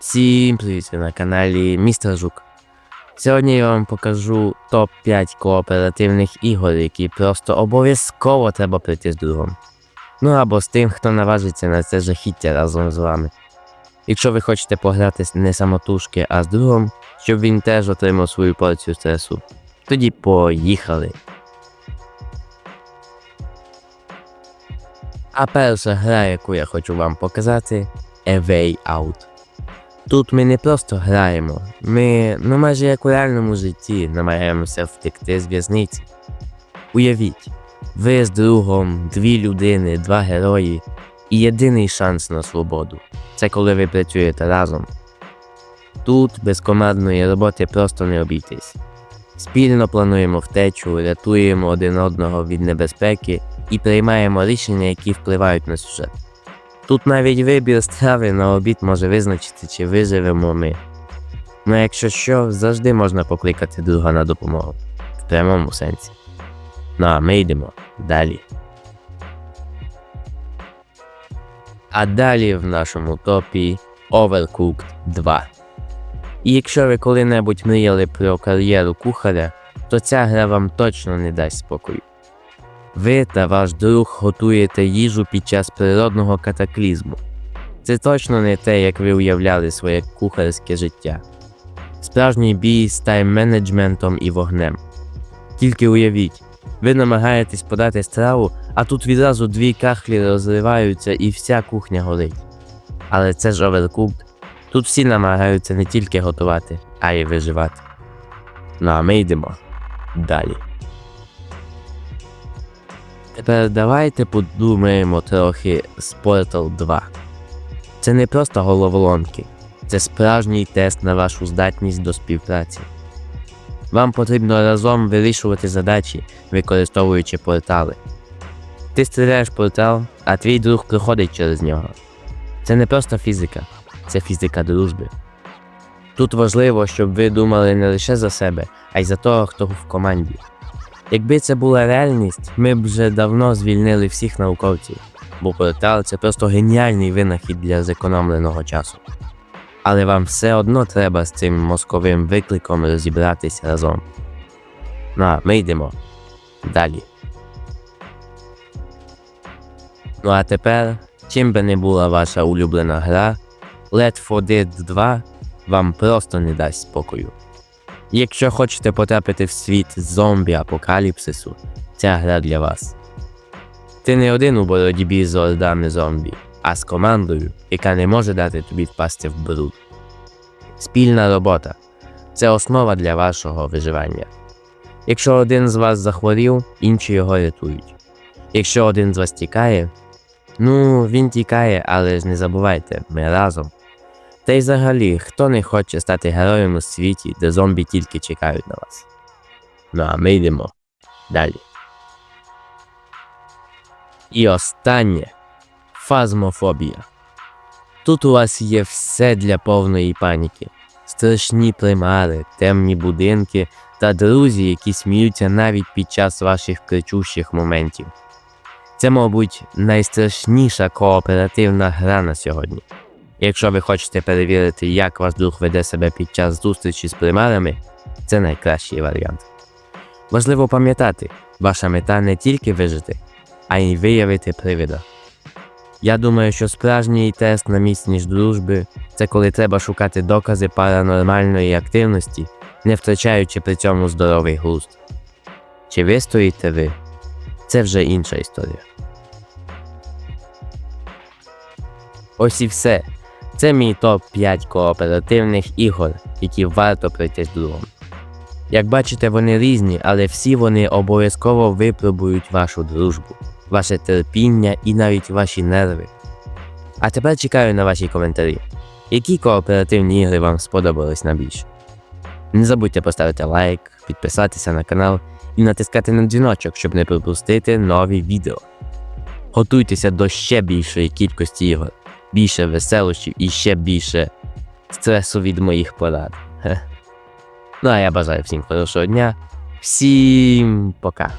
Всім привіт на каналі Містер Жук. Сьогодні я вам покажу топ-5 кооперативних ігор, які просто обов'язково треба пройти з другом. Ну або з тим, хто наважиться на це жахіття разом з вами. Якщо ви хочете пограти не самотужки, а з другом, щоб він теж отримав свою порцію стресу, тоді поїхали. А перша гра, яку я хочу вам показати, A Way Out. Тут ми не просто граємо, ми, ну майже як у реальному житті, намагаємося втекти з в'язниці. Уявіть, ви з другом, дві людини, два герої і єдиний шанс на свободу це коли ви працюєте разом. Тут без командної роботи просто не обійтись. Спільно плануємо втечу, рятуємо один одного від небезпеки і приймаємо рішення, які впливають на сюжет. Тут навіть вибір страви на обід може визначити, чи виживемо ми. Ну якщо що, завжди можна покликати друга на допомогу. В прямому сенсі. Ну а ми йдемо далі. А далі в нашому топі Overcooked 2. І якщо ви коли-небудь мріяли про кар'єру кухаря, то ця гра вам точно не дасть спокою. Ви та ваш друг готуєте їжу під час природного катаклізму. Це точно не те, як ви уявляли своє кухарське життя. Справжній бій з тайм-менеджментом і вогнем. Тільки уявіть, ви намагаєтесь подати страву, а тут відразу дві кахлі розриваються і вся кухня горить. Але це ж Overcooked. Тут всі намагаються не тільки готувати, а й виживати. Ну а ми йдемо далі. Тепер давайте подумаємо трохи з Portal 2. Це не просто головоломки, це справжній тест на вашу здатність до співпраці. Вам потрібно разом вирішувати задачі, використовуючи портали. Ти стріляєш портал, а твій друг проходить через нього. Це не просто фізика, це фізика дружби. Тут важливо, щоб ви думали не лише за себе, а й за того, хто в команді. Якби це була реальність, ми б вже давно звільнили всіх науковців, бо портал це просто геніальний винахід для зекономленого часу. Але вам все одно треба з цим мозковим викликом розібратися разом. Ну ми йдемо далі. Ну а тепер, чим би не була ваша улюблена гра, Let for Dead 2 вам просто не дасть спокою. Якщо хочете потрапити в світ зомбі-апокаліпсису, ця гра для вас. Ти не один у боротьбі з ордами зомбі, а з командою, яка не може дати тобі впасти в бруд. Спільна робота це основа для вашого виживання. Якщо один з вас захворів, інші його рятують. Якщо один з вас тікає, ну він тікає, але ж не забувайте, ми разом. Та й взагалі, хто не хоче стати героєм у світі, де зомбі тільки чекають на вас. Ну а ми йдемо далі. І останнє фазмофобія. Тут у вас є все для повної паніки: страшні примари, темні будинки та друзі, які сміються навіть під час ваших кричущих моментів. Це, мабуть, найстрашніша кооперативна гра на сьогодні. Якщо ви хочете перевірити, як ваш друг веде себе під час зустрічі з примарами, це найкращий варіант. Важливо пам'ятати, ваша мета не тільки вижити, а й виявити привида. Я думаю, що справжній тест на міцність дружби це коли треба шукати докази паранормальної активності, не втрачаючи при цьому здоровий глузд. Чи вистоїте ви? Це вже інша історія. Ось і все. Це мій топ-5 кооперативних ігор, які варто пройти другом. Як бачите, вони різні, але всі вони обов'язково випробують вашу дружбу, ваше терпіння і навіть ваші нерви. А тепер чекаю на ваші коментарі. Які кооперативні ігри вам сподобались найбільше? Не забудьте поставити лайк, підписатися на канал і натискати на дзвіночок, щоб не пропустити нові відео. Готуйтеся до ще більшої кількості ігор більше веселощів і ще більше стресу від моїх порад. Хе. Ну а я бажаю всім хорошого дня. Всім пока.